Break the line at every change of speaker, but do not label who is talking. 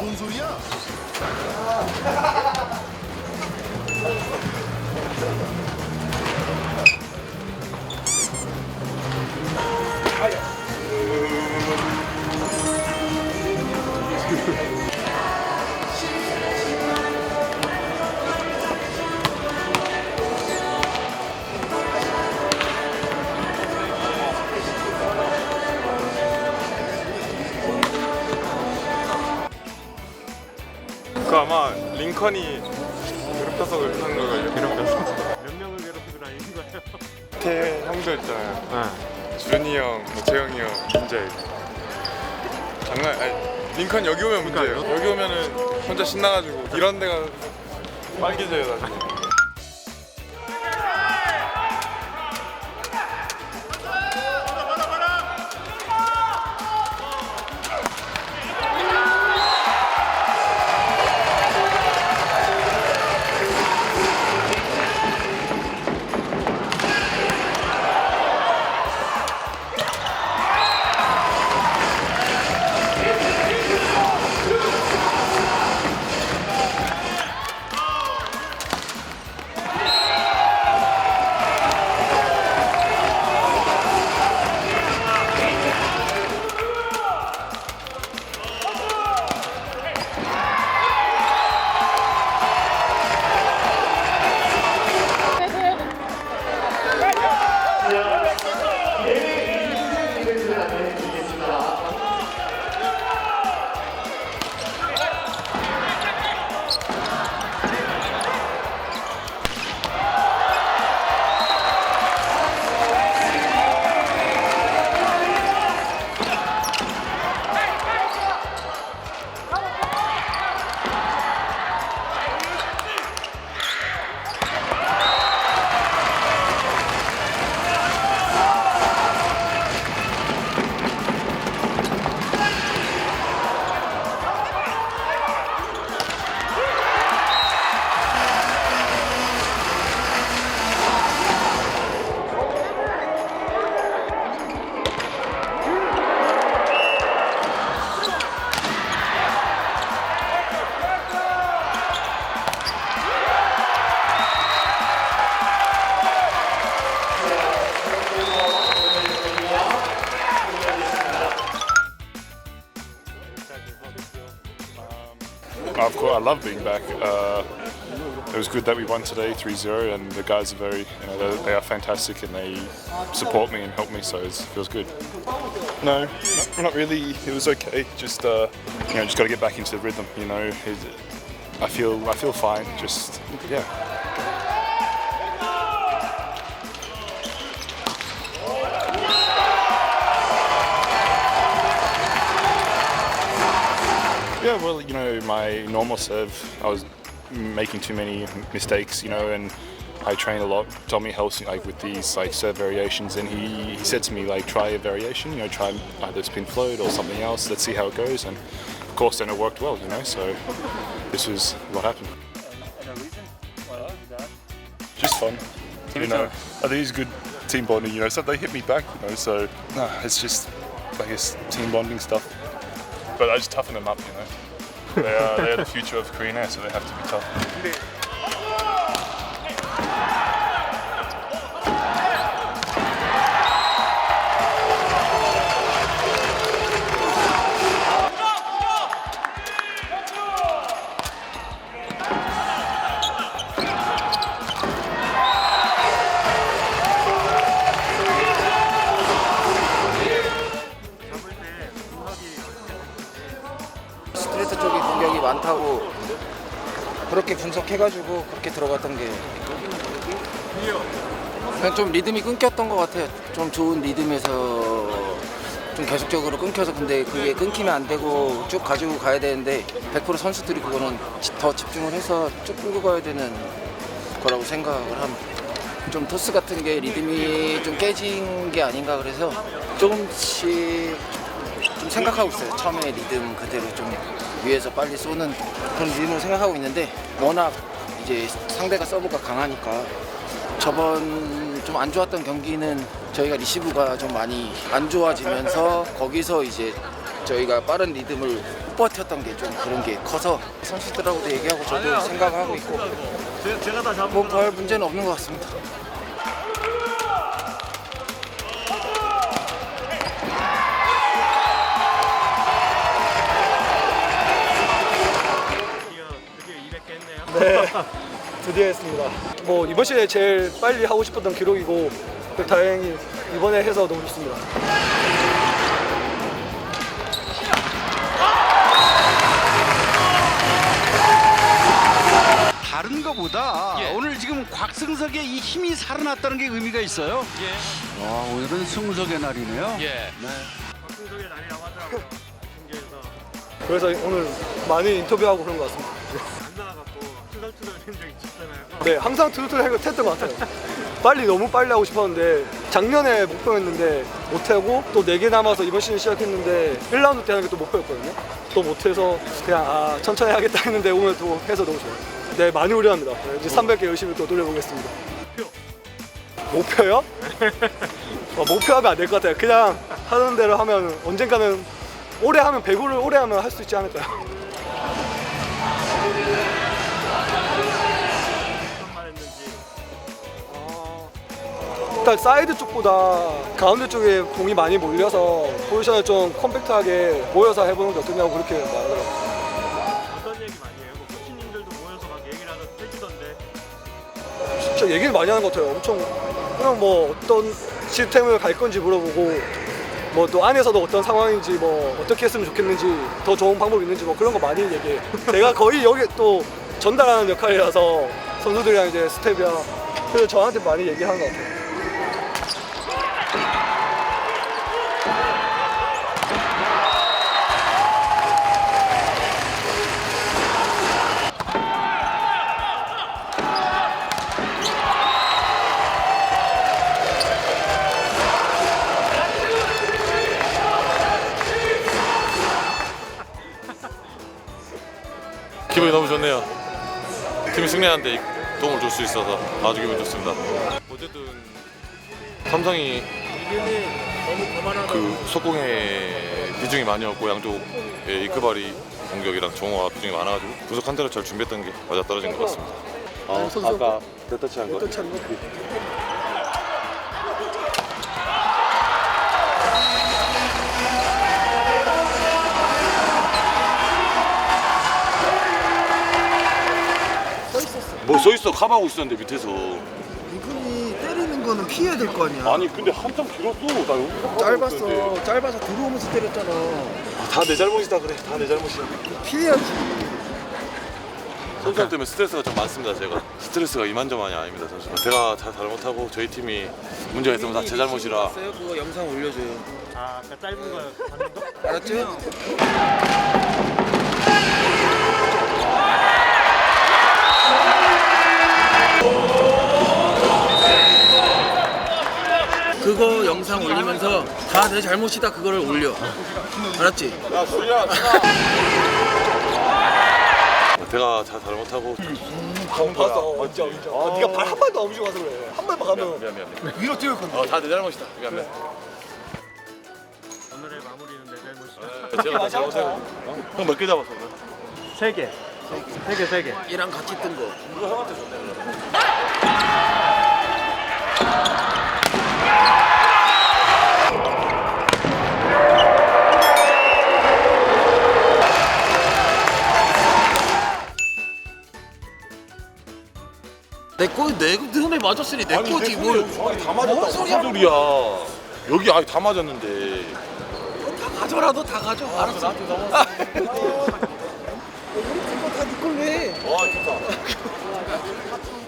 뭔 소리야? 아야. 그 아마 링컨이 괴롭혀서 그런 거예요. 괴롭혀서.
몇 명을 괴롭히고 다니는 거예요?
밑에 형들 있잖아요.
네.
준이 형, 뭐 재영이 형, 민재. 장난 아니 링컨 여기 오면 문제예요. 여기 오면은 혼자 신나가지고 이런 데가 빨개져요 나중에.
I love being back. Uh, it was good that we won today 3-0 and the guys are very, you know, they, are fantastic and they support me and help me, so it feels good. No, not, not really. It was okay. Just, uh, you know, just got to get back into the rhythm. You know, it, I feel, I feel fine. Just, yeah. Well, you know, my normal serve, I was making too many mistakes, you know, and I train a lot. Tommy helps me like with these like serve variations, and he, he said to me like try a variation, you know, try either spin float or something else. Let's see how it goes, and of course, then it worked well, you know. So this was what happened. Just fun, you know. I think it's good team bonding, you know. So they hit me back, you know. So no, it's just I guess team bonding stuff. But I just toughen them up, you know. They are they're the future of Korean Air, so they have to be tough.
그렇게 분석해가지고 그렇게 들어갔던 게 그냥 좀 리듬이 끊겼던 것 같아요. 좀 좋은 리듬에서 좀 계속적으로 끊겨서 근데 그게 끊기면 안 되고 쭉 가지고 가야 되는데 100% 선수들이 그거는 지- 더 집중을 해서 쭉 끌고 가야 되는 거라고 생각을 합니다. 좀 토스 같은 게 리듬이 좀 깨진 게 아닌가 그래서 조금씩 좀 생각하고 있어요. 처음에 리듬 그대로 좀 위에서 빨리 쏘는 그런 리듬을 생각하고 있는데 워낙 이제 상대가 서브가 강하니까 저번 좀 안 좋았던 경기는 저희가 리시브가 좀 많이 안 좋아지면서 거기서 이제 저희가 빠른 리듬을 못 버텼던 게 좀 그런 게 커서 선수들하고도 얘기하고 저도 생각하고 있고
잡은
뭐별 문제는 없는 것 같습니다.
드디어
했습니다. 뭐 이번 시에 제일 빨리 하고 싶었던 기록이고 다행히 이번에 해서 너무 좋습니다. 다른 거보다 예.
오늘 지금 곽승석의 이 힘이 살아났다는 게 의미가 있어요.
예.
와, 오늘은 승석의 날이네요.
예. 네. 박승석의 날이라고 하더라고요. 중계에서.
그래서 오늘 많이 인터뷰하고 그런 것 같습니다. 네, 항상 트루트를 했던 것 같아요. 빨리 너무 빨리 하고 싶었는데 작년에 목표였는데 못하고 또 4개 남아서 이번 시즌 시작했는데 1라운드 때 하는 게 또 목표였거든요. 또 못해서 그냥 아 천천히 하겠다 했는데 오늘 또 해서 너무 좋아요. 네, 많이 우려합니다. 네, 이제 300개 열심히 또 돌려보겠습니다. 목표요? 어, 목표하면 안 될 것 같아요. 그냥 하는 대로 하면 언젠가는 오래 하면 배구를 오래 하면 할 수 있지 않을까요? 일단 사이드 쪽보다 가운데 쪽에 공이 많이 몰려서 포지션을 좀 컴팩트하게 모여서 해보는 게 어떠냐고 그렇게 말하더라고요.
어떤 얘기 많이 해요? 뭐 코치님들도 모여서 막 얘기를 하는 해주던데
진짜 얘기를 많이 하는 것 같아요. 엄청 그냥 뭐 어떤 시스템을 갈 건지 물어보고 뭐 또 안에서도 어떤 상황인지 뭐 어떻게 했으면 좋겠는지 더 좋은 방법이 있는지 뭐 그런 거 많이 얘기해요. 제가 거의 여기 또 전달하는 역할이라서 선수들이랑 이제 스텝이랑 그래서 저한테 많이 얘기하는 것 같아요.
기분이 너무 좋네요. 팀이 승리하는데 도움을 줄 수 있어서 아주 기분 좋습니다. 어쨌든 삼성이 그 속공에 비중이 많이 없고 양쪽에 이크바리 공격이랑 정호가 비중이 많아가지고 분석한 대로 잘 준비했던 게 맞아 떨어진 것 같습니다. 아, 아까 네터치 한 거? 뭐 써있어 카바하고 있었는데 밑에서
이분이 때리는 거는 피해야 될 거 아니야.
아니 근데 한참 길었어 나 여기서
짧았어. 짧아서 들어오면서 때렸잖아.
다내 잘못이다 그래 다 내 잘못이야
피해야지.
선수 때문에 스트레스가 좀 많습니다 제가 스트레스가 이만저만이 아닙니다 선수 제가 다 잘못하고 저희 팀이 문제가 있으면 다 제 잘못이라
봤어요? 그거 영상 올려줘요.
아 아까 짧은 거 봤는 거?
알았죠? 그거 영상 올리면서 다 내 잘못이다 그거를 올려. 알았지?
제가 다 잘못하고
봤어. 진짜 진짜. 아, 네가 발 한 발도 안 움직여 가서 그래. 한 발만 가면
미안 미안 미안
위로 뛰을 건데.
어, 다 내 잘못이다 미안 미안
오늘의 마무리는 내 잘못이다.
제가 다 잘못해요 형몇 개 잡았어 오늘?
세 개. 세 개, 세 개.
얘랑 같이 뜬 거. 내 거, 내 눈에 맞았으니 내 거지 뭘.
정확히 다 맞았다 무슨 소리야 여기 아예 다 맞았는데
다 가져라, 너 다 가져. 알았어. 우리 그거 다네 걸로 해.
와 좋다